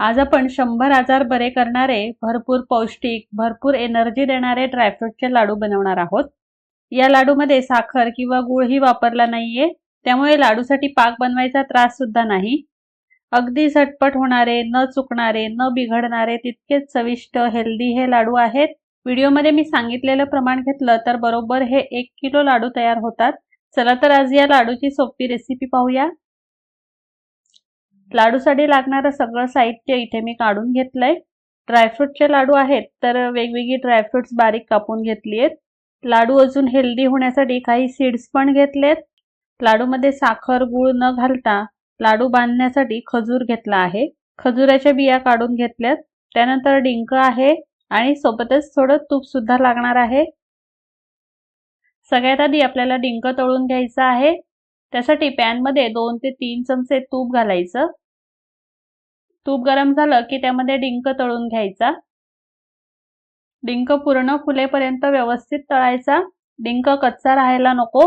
आज आपण शंभर आजार बरे करणारे भरपूर पौष्टिक भरपूर एनर्जी देणारे ड्रायफ्रूटचे लाडू बनवणार आहोत. या लाडूमध्ये साखर किंवा गुळही वापरला नाहीये त्यामुळे लाडूसाठी पाक बनवायचा त्रास सुद्धा नाही. अगदी झटपट होणारे न चुकणारे न बिघडणारे तितकेच चविष्ट हेल्दी हे लाडू आहेत. व्हिडिओमध्ये मी सांगितलेलं प्रमाण घेतलं तर बरोबर हे एक किलो लाडू तयार होतात. चला तर आज या लाडूची सोपी रेसिपी पाहूया. लाडूसाठी लागणारं सगळं साहित्य इथे मी काढून घेतलंय. ड्रायफ्रूटचे लाडू आहेत तर वेगवेगळी ड्रायफ्रुट्स बारीक कापून घेतली आहेत लाडू अजून हेल्दी होण्यासाठी काही सीड्स पण घेतलेत. लाडूमध्ये साखर गुळ न घालता लाडू बांधण्यासाठी खजूर घेतला आहे. खजुराच्या बिया काढून घेतल्यात. त्यानंतर डिंक आहे आणि सोबतच थोडं तूप सुद्धा लागणार आहे. सगळ्यात आधी आपल्याला डिंक तळून घ्यायचं आहे. त्यासाठी पॅनमध्ये दोन ते तीन चमचे तूप घालायचं. तूप गरम झालं की त्यामध्ये डिंक तळून घ्यायचा. डिंक पूर्ण फुलेपर्यंत व्यवस्थित तळायचा. डिंक कच्चा राहायला नको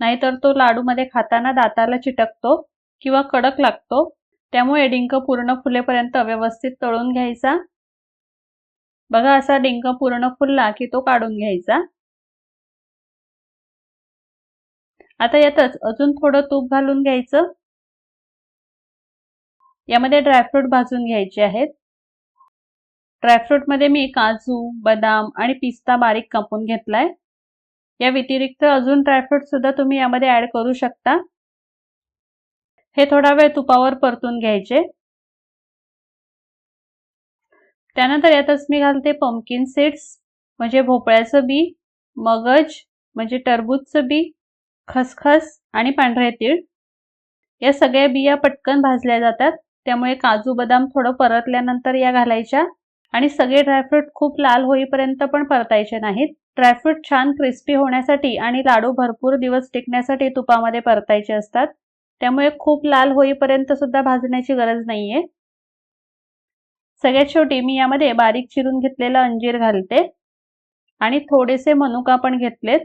नाहीतर तो लाडूमध्ये खाताना दाताला चिटकतो किंवा कडक लागतो. त्यामुळे डिंक पूर्ण फुलेपर्यंत व्यवस्थित तळून घ्यायचा. बघा असा डिंक पूर्ण फुलला की तो काढून घ्यायचा. आता यातच अजून थोडं तूप घालून घ्यायचं. यामध्ये ड्रायफ्रूट भाजून घ्यायचे आहेत. ड्रायफ्रूटमध्ये मी काजू बदाम आणि पिस्ता बारीक कापून घेतलाय. या व्यतिरिक्त अजून ड्रायफ्रूट सुद्धा तुम्ही यामध्ये ऍड करू शकता. हे थोडा वेळ तुपावर परतून घ्यायचे. त्यानंतर यातच मी घालते पंपकिन सीड्स म्हणजे भोपळ्याचं बी मगज म्हणजे टरबूजचं बी खसखस आणि पांढरे तीळ. या सगळ्या बिया पटकन भाजल्या जातात. त्यामुळे काजू बदाम थोडं परतल्यानंतर या घालायच्या आणि सगळे ड्रायफ्रूट खूप लाल होईपर्यंत पण परतायचे नाहीत. ड्रायफ्रूट छान क्रिस्पी होण्यासाठी आणि लाडू भरपूर दिवस टिकण्यासाठी तुपामध्ये परतायचे असतात. त्यामुळे खूप लाल होईपर्यंत सुद्धा भाजण्याची गरज नाहीये. सगळ्यात शेवटी मी यामध्ये बारीक चिरून घेतलेला अंजीर घालते आणि थोडेसे मनुका पण घेतलेत.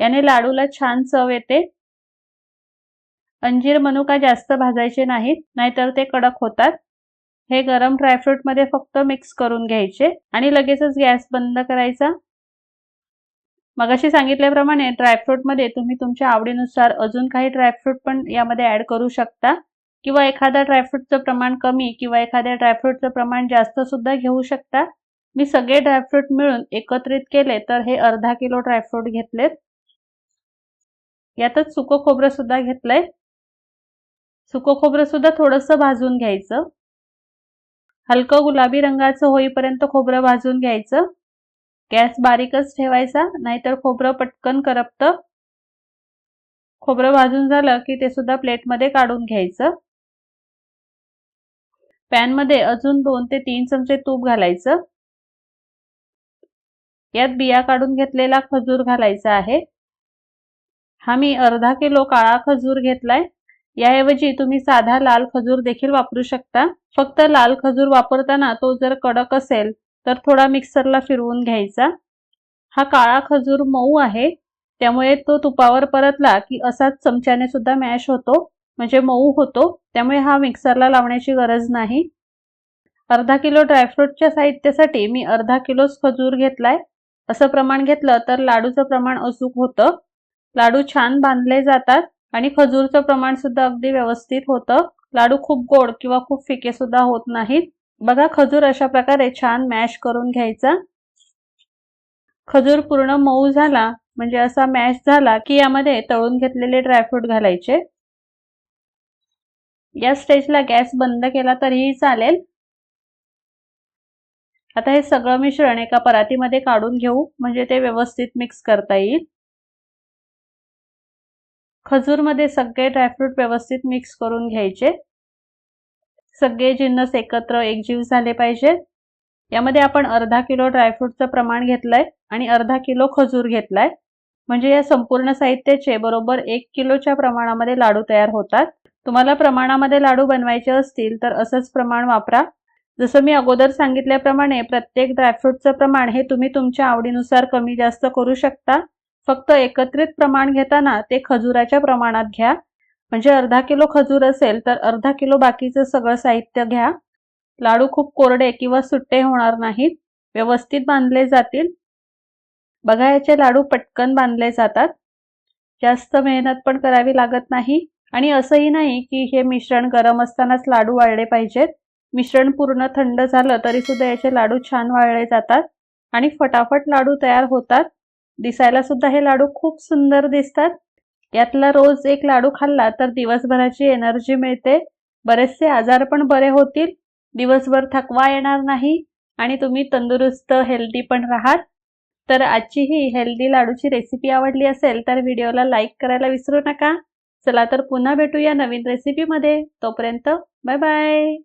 याने लाडूला छान चव येते. अंजीर मनुका जास्त भाजायचे नाहीत नाहीतर ते कडक होतात. हे गरम ड्रायफ्रूटमध्ये फक्त मिक्स करून घ्यायचे आणि लगेचच गॅस बंद करायचा. मगाशी सांगितल्याप्रमाणे ड्रायफ्रूटमध्ये तुम्ही तुमच्या आवडीनुसार अजून काही ड्रायफ्रूट पण यामध्ये ऍड करू शकता. किंवा एखाद्या ड्रायफ्रूटचं प्रमाण कमी किंवा एखाद्या ड्रायफ्रूटचं प्रमाण जास्त सुद्धा घेऊ शकता. मी सगळे ड्रायफ्रूट मिळून एकत्रित केले तर हे अर्धा किलो ड्रायफ्रूट घेतलेत. यातच सुकं खोबरं सुद्धा घेतलंय. सुकं खोबरं सुद्धा थोडंसं भाजून घ्यायचं. हलकं गुलाबी रंगाचं होईपर्यंत खोबरं भाजून घ्यायचं. गॅस बारीकच ठेवायचा नाहीतर खोबरं पटकन करपतं. खोबरं भाजून झालं की ते सुद्धा प्लेटमध्ये काढून घ्यायचं. पॅनमध्ये अजून दोन ते तीन चमचे तूप घालायचं. यात बिया काढून घेतलेला खजूर घालायचा आहे. हा मी अर्धा किलो काळा खजूर घेतलाय. याऐवजी तुम्ही साधा लाल खजूर देखील वापरू शकता. फक्त लाल खजूर वापरताना तो जर कडक असेल तर थोडा मिक्सरला फिरवून घ्यायचा. हा काळा खजूर मऊ आहे. त्यामुळे तो तुपावर परतला की असाच चमच्याने सुद्धा मॅश होतो. म्हणजे मऊ होतो. त्यामुळे हा मिक्सरला लावण्याची गरज नाही. अर्धा किलो ड्रायफ्रूटच्या साहित्यासाठी मी अर्धा किलोच खजूर घेतलाय. असं प्रमाण घेतलं तर लाडूचं प्रमाण अचूक होतं. लाडू छान बांधले जातात. आणि खजूरचं प्रमाण सुद्धा अगदी व्यवस्थित होतं. लाडू खूप गोड किंवा खूप फिके सुद्धा होत नाहीत. बघा खजूर अशा प्रकारे छान मॅश करून घ्यायचा. खजूर पूर्ण मऊ झाला म्हणजे असा मॅश झाला की यामध्ये तळून घेतलेले ड्रायफ्रूट घालायचे. या स्टेजला गॅस बंद केला तरीही चालेल. आता हे सगळं मिश्रण एका परातीमध्ये काढून घेऊ म्हणजे ते व्यवस्थित मिक्स करता येईल. खजूरमध्ये सगळे ड्रायफ्रूट व्यवस्थित मिक्स करून घ्यायचे. सगळे जिन्नस एकत्र एकजीव झाले पाहिजे. यामध्ये आपण अर्धा किलो ड्रायफ्रूटचं प्रमाण घेतलंय आणि अर्धा किलो खजूर घेतलाय. म्हणजे या संपूर्ण साहित्याचे बरोबर एक किलोच्या प्रमाणामध्ये लाडू तयार होतात. तुम्हाला प्रमाणामध्ये लाडू बनवायचे असतील तर असंच प्रमाण वापरा. जसं मी अगोदर सांगितल्याप्रमाणे प्रत्येक ड्रायफ्रूटचं प्रमाण हे तुम्ही तुमच्या आवडीनुसार कमी जास्त करू शकता. फक्त एकत्रित प्रमाण घेताना ते खजुराच्या प्रमाणात घ्या. म्हणजे अर्धा किलो खजूर असेल तर अर्धा किलो बाकीचं सगळं साहित्य घ्या. लाडू खूप कोरडे किंवा सुट्टे होणार नाहीत. व्यवस्थित बांधले जातील. बघा याचे लाडू पटकन बांधले जातात. जास्त मेहनत पण करावी लागत नाही. आणि असंही नाही की हे मिश्रण गरम असतानाच लाडू वाळले पाहिजेत. मिश्रण पूर्ण थंड झालं तरी सुद्धा याचे लाडू छान वाळले जातात. आणि फटाफट लाडू तयार होतात. दिसायला सुद्धा हे लाडू खूप सुंदर दिसतात. यातला रोज एक लाडू खाल्ला तर दिवसभराची एनर्जी मिळते. बरेचसे आजार पण बरे होतील. दिवसभर थकवा येणार नाही आणि तुम्ही तंदुरुस्त हेल्दी पण राहाल. तर आजची ही हेल्दी लाडूची रेसिपी आवडली असेल तर व्हिडिओला लाईक करायला विसरू नका. चला तर पुन्हा भेटूया नवीन रेसिपीमध्ये तोपर्यंत बाय बाय